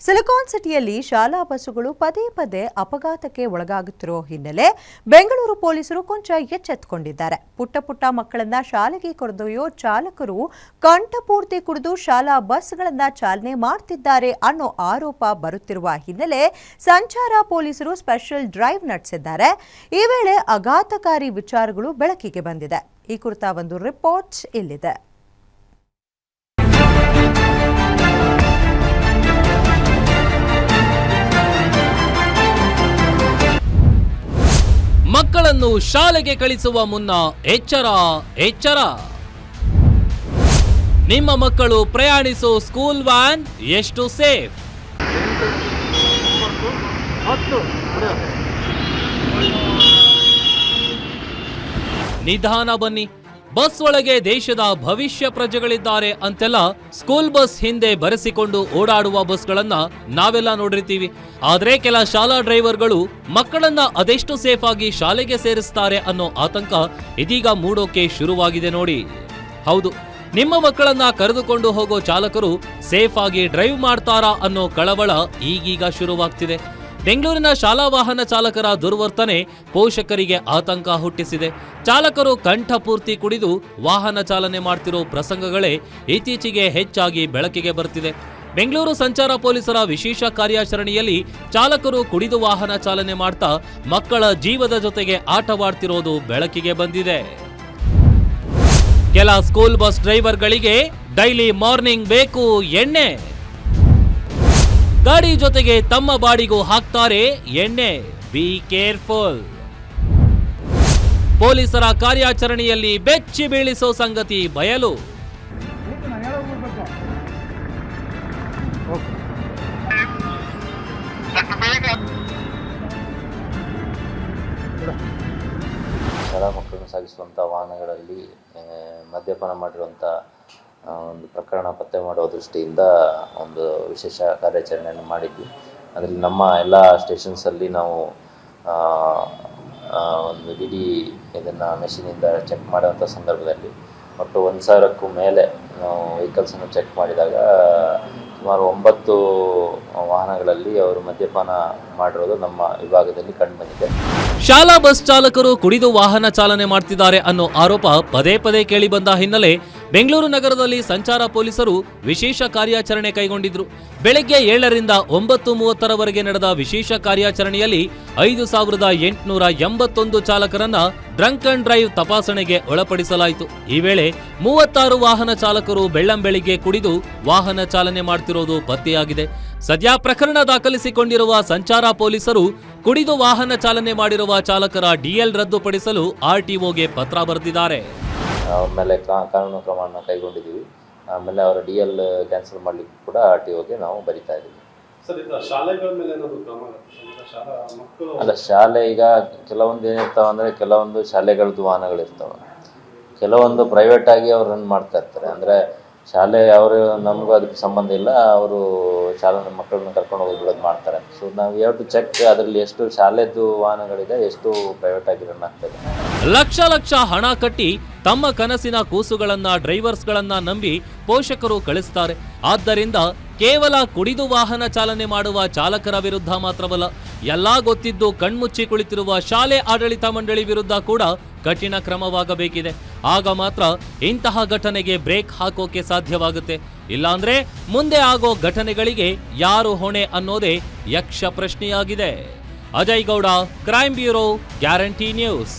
Silicon ಸಿಟಿಯಲ್ಲಿ ಶಾಲಾ ಬಸ್ಸುಗಳು ಪದೇ ಪದೇ ಅಪಘಾತಕ್ಕೆ ಒಳಗಾಗುತ್ತಿರುವ ಹಿನ್ನೆಲೆ ಬೆಂಗಳೂರು ಪೊಲೀಸರು ಕೊಂಚ ಎಚ್ಚೆತ್ತುಕೊಂಡಿದ್ದಾರೆ ಪುಟ್ಟ ಪುಟ್ಟ ಮಕ್ಕಳನ್ನ ಶಾಲೆಗೆ ಕರೆದೊಯ್ಯೋ ಚಾಲಕರು ಕಂಠಪೂರ್ತಿ ಕುಡಿದು ಶಾಲಾ ಬಸ್ಗಳನ್ನ ಚಾಲನೆ ಮಾಡ್ತಿದ್ದಾರೆ ಅನ್ನೋ ಆರೋಪ ಬರುತ್ತಿರುವ ಹಿನ್ನೆಲೆ ಸಂಚಾರ ಪೊಲೀಸರು ಸ್ಪೆಷಲ್ ಡ್ರೈವ್ ನಡೆಸಿದ್ದಾರೆ. ಈ ವೇಳೆ ಆಘಾತಕಾರಿ ವಿಚಾರಗಳು ಬೆಳಕಿಗೆ ಬಂದಿದೆ. ಈ ಕುರಿತ ಒಂದು ರಿಪೋರ್ಟ್ ಇಲ್ಲಿದೆ. ಮಕ್ಕಳನ್ನು ಶಾಲೆಗೆ ಕಳಿಸುವ ಮುನ್ನ ಎಚ್ಚರ ಎಚ್ಚರ. ನಿಮ್ಮ ಮಕ್ಕಳು ಪ್ರಯಾಣಿಸೋ ಸ್ಕೂಲ್ ವ್ಯಾನ್ ಎಷ್ಟು ಸೇಫ್? ನಿಧಾನ ಬನ್ನಿ. ಬಸ್ ಒಳಗೆ ದೇಶದ ಭವಿಷ್ಯ ಪ್ರಜೆಗಳಿದ್ದಾರೆ ಅಂತೆಲ್ಲ ಸ್ಕೂಲ್ ಬಸ್ ಹಿಂದೆ ಬರೆಸಿಕೊಂಡು ಓಡಾಡುವ ಬಸ್ಗಳನ್ನ ನಾವೆಲ್ಲ ನೋಡಿರ್ತೀವಿ. ಆದ್ರೆ ಕೆಲ ಶಾಲಾ ಡ್ರೈವರ್ಗಳು ಮಕ್ಕಳನ್ನ ಅದೆಷ್ಟು ಸೇಫ್ ಆಗಿ ಶಾಲೆಗೆ ಸೇರಿಸ್ತಾರೆ ಅನ್ನೋ ಆತಂಕ ಇದೀಗ ಮೂಡೋಕೆ ಶುರುವಾಗಿದೆ ನೋಡಿ. ಹೌದು, ನಿಮ್ಮ ಮಕ್ಕಳನ್ನ ಕರೆದುಕೊಂಡು ಹೋಗೋ ಚಾಲಕರು ಸೇಫ್ ಆಗಿ ಡ್ರೈವ್ ಮಾಡ್ತಾರಾ ಅನ್ನೋ ಕಳವಳ ಈಗೀಗ ಶುರುವಾಗ್ತಿದೆ. ಬೆಂಗಳೂರಿನ ಶಾಲಾ ವಾಹನ ಚಾಲಕರ ದುರ್ವರ್ತನೆ ಪೋಷಕರಿಗೆ ಆತಂಕ ಹುಟ್ಟಿಸಿದೆ. ಚಾಲಕರು ಕಂಠಪೂರ್ತಿ ಕುಡಿದು ವಾಹನ ಚಾಲನೆ ಮಾಡ್ತಿರೋ ಪ್ರಸಂಗಗಳೇ ಇತ್ತೀಚೆಗೆ ಹೆಚ್ಚಾಗಿ ಬೆಳಕಿಗೆ ಬರ್ತಿದೆ. ಬೆಂಗಳೂರು ಸಂಚಾರ ಪೊಲೀಸರ ವಿಶೇಷ ಕಾರ್ಯಾಚರಣೆಯಲ್ಲಿ ಚಾಲಕರು ಕುಡಿದು ವಾಹನ ಚಾಲನೆ ಮಾಡ್ತಾ ಮಕ್ಕಳ ಜೀವದ ಜೊತೆಗೆ ಆಟವಾಡ್ತಿರೋದು ಬೆಳಕಿಗೆ ಬಂದಿದೆ. ಕೆಲ ಸ್ಕೂಲ್ ಬಸ್ ಡ್ರೈವರ್ಗಳಿಗೆ ಡೈಲಿ ಮಾರ್ನಿಂಗ್ ಬೇಕು ಎಣ್ಣೆ. ಗಾಡಿ ಜೊತೆಗೆ ತಮ್ಮ ಬಾಡಿಗೂ ಹಾಕ್ತಾರೆ ಎಣ್ಣೆ. ಬಿ ಕೇರ್ಫುಲ್ ಪೊಲೀಸರ ಕಾರ್ಯಾಚರಣೆಯಲ್ಲಿ ಬೆಚ್ಚಿ ಬೀಳಿಸೋ ಸಂಗತಿ ಬಯಲು. ಶಾಲಾ ಮಕ್ಕಳನ್ನು ಸಾಗಿಸುವಂಥ ವಾಹನಗಳಲ್ಲಿ ಮದ್ಯಪಾನ ಮಾಡಿರುವಂಥ ಒಂದು ಪ್ರಕರಣ ಪತ್ತೆ ಮಾಡುವ ದೃಷ್ಟಿಯಿಂದ ಒಂದು ವಿಶೇಷ ಕಾರ್ಯಾಚರಣೆಯನ್ನು ಮಾಡಿದ್ವಿ. ಅದರಲ್ಲಿ ನಮ್ಮ ಎಲ್ಲ ಸ್ಟೇಷನ್ಸಲ್ಲಿ ನಾವು ಒಂದು ಡಿ ಇಡೀ ಇದನ್ನು ಮೆಷಿನಿಂದ ಚೆಕ್ ಮಾಡುವಂಥ ಸಂದರ್ಭದಲ್ಲಿ ಒಟ್ಟು ಒಂದು ಸಾವಿರಕ್ಕೂ ಮೇಲೆ ನಾವು ವೆಹಿಕಲ್ಸನ್ನು ಚೆಕ್ ಮಾಡಿದಾಗ, ಸುಮಾರು ಒಂಬತ್ತು ವಾಹನಗಳಲ್ಲಿ ಅವರು ಮದ್ಯಪಾನ ಮಾಡಿರೋದು ನಮ್ಮ ವಿಭಾಗದಲ್ಲಿ ಕಂಡುಬಂದಿದೆ ಶಾಲಾ ಬಸ್ ಚಾಲಕರು ಕುಡಿದು ವಾಹನ ಚಾಲನೆ ಮಾಡ್ತಿದ್ದಾರೆ ಅನ್ನೋ ಆರೋಪ ಪದೇ ಪದೇ ಕೇಳಿ ಬಂದ ಹಿನ್ನೆಲೆ ಬೆಂಗಳೂರು ನಗರದಲ್ಲಿ ಸಂಚಾರ ಪೊಲೀಸರು ವಿಶೇಷ ಕಾರ್ಯಾಚರಣೆ ಕೈಗೊಂಡಿದ್ರು. ಬೆಳಗ್ಗೆ ಏಳರಿಂದ ಒಂಬತ್ತು ಮೂವತ್ತರವರೆಗೆ ನಡೆದ ವಿಶೇಷ ಕಾರ್ಯಾಚರಣೆಯಲ್ಲಿ ಐದು ಸಾವಿರದ ಎಂಟುನೂರ ಎಂಬತ್ತೊಂದು ಚಾಲಕರನ್ನ ಡ್ರಂಕ್ ಅಂಡ್ ಡ್ರೈವ್ ತಪಾಸಣೆಗೆ ಒಳಪಡಿಸಲಾಯಿತು. ಈ ವೇಳೆ ಮೂವತ್ತಾರು ವಾಹನ ಚಾಲಕರು ಬೆಳ್ಳಂಬೆಳಿಗ್ಗೆ ಕುಡಿದು ವಾಹನ ಚಾಲನೆ ಮಾಡ್ತಿರೋದು ಪತ್ತೆಯಾಗಿದೆ. ಸದ್ಯ ಪ್ರಕರಣ ದಾಖಲಿಸಿಕೊಂಡಿರುವ ಸಂಚಾರ ಪೊಲೀಸರು ಕುಡಿದು ವಾಹನ ಚಾಲನೆ ಮಾಡಿರುವ ಚಾಲಕರ ಡಿಎಲ್ ರದ್ದುಪಡಿಸಲು ಆರ್ಟಿಒಗೆ ಪತ್ರ ಬರೆದಿದ್ದಾರೆ. ಅವ್ರ ಮೇಲೆ ಕಾ- ಕಾನೂನು ಕ್ರಮವನ್ನು ಕೈಗೊಂಡಿದ್ದೀವಿ. ಆಮೇಲೆ ಅವರ ಡಿ ಎಲ್ ಕ್ಯಾನ್ಸಲ್ ಮಾಡಲಿಕ್ಕೆ ಕೂಡ ಆರ್ ಟಿ ಓಗೆ ನಾವು ಬರಿತಾ ಇದ್ದೀವಿ. ಸರ್ ಇದು ಶಾಲೆಗಳ ಮೇಲೆ ಏನಾದ್ರು ಕ್ರಮ ಅಂದ್ರೆ ಶಾಲಾ ಮಕ್ಕಳು ಅಲ್ಲ ಶಾಲೆ ಈಗ ಕೆಲವೊಂದು ಏನಿರ್ತಾವೆ ಅಂದರೆ ಕೆಲವೊಂದು ಶಾಲೆಗಳದ್ದು ವಾಹನಗಳಿರ್ತಾವೆ. ಕೆಲವೊಂದು ಪ್ರೈವೇಟ್ ಆಗಿ ಅವ್ರು ರನ್ ಮಾಡ್ತಾ ಇರ್ತಾರೆ. ಅಂದರೆ ಶಾಲೆ ಅವರು ನಮಗೂ ಅದಕ್ಕೆ ಸಂಬಂಧ ಇಲ್ಲ. ಅವರು ಶಾಲೆ ಮಕ್ಕಳನ್ನ ಕರ್ಕೊಂಡು ಹೋಗಿ ಬಿಡೋದು ಮಾಡ್ತಾರೆ. ಸೊ ನಾವು ಯಾವ ಟು ಚೆಕ್ ಅದರಲ್ಲಿ ಎಷ್ಟು ಶಾಲೆದ್ದು ವಾಹನಗಳಿದೆ ಎಷ್ಟು ಪ್ರೈವೇಟ್ ಆಗಿ ರನ್ ಆಗ್ತದೆ ಲಕ್ಷ ಲಕ್ಷ ಹಣ ಕಟ್ಟಿ ತಮ್ಮ ಕನಸಿನ ಕೂಸುಗಳನ್ನ, ಡ್ರೈವರ್ಸ್ಗಳನ್ನ ನಂಬಿ ಪೋಷಕರು ಕಳಿಸ್ತಾರೆ. ಆದ್ದರಿಂದ ಕೇವಲ ಕುಡಿದು ವಾಹನ ಚಾಲನೆ ಮಾಡುವ ಚಾಲಕರ ವಿರುದ್ಧ ಮಾತ್ರವಲ್ಲ, ಎಲ್ಲಾ ಗೊತ್ತಿದ್ದು ಕಣ್ಮುಚ್ಚಿ ಕುಳಿತಿರುವ ಶಾಲೆ ಆಡಳಿತ ಮಂಡಳಿ ವಿರುದ್ಧ ಕೂಡ ಕಠಿಣ ಕ್ರಮವಾಗಬೇಕಿದೆ. ಆಗ ಮಾತ್ರ ಇಂತಹ ಘಟನೆಗೆ ಬ್ರೇಕ್ ಹಾಕೋಕೆ ಸಾಧ್ಯವಾಗುತ್ತೆ. ಇಲ್ಲಾಂದ್ರೆ ಮುಂದೆ ಆಗೋ ಘಟನೆಗಳಿಗೆ ಯಾರು ಹೊಣೆ ಅನ್ನೋದೇ ಯಕ್ಷ ಪ್ರಶ್ನೆಯಾಗಿದೆ. Ajay Gowda crime bureau, guarantee news.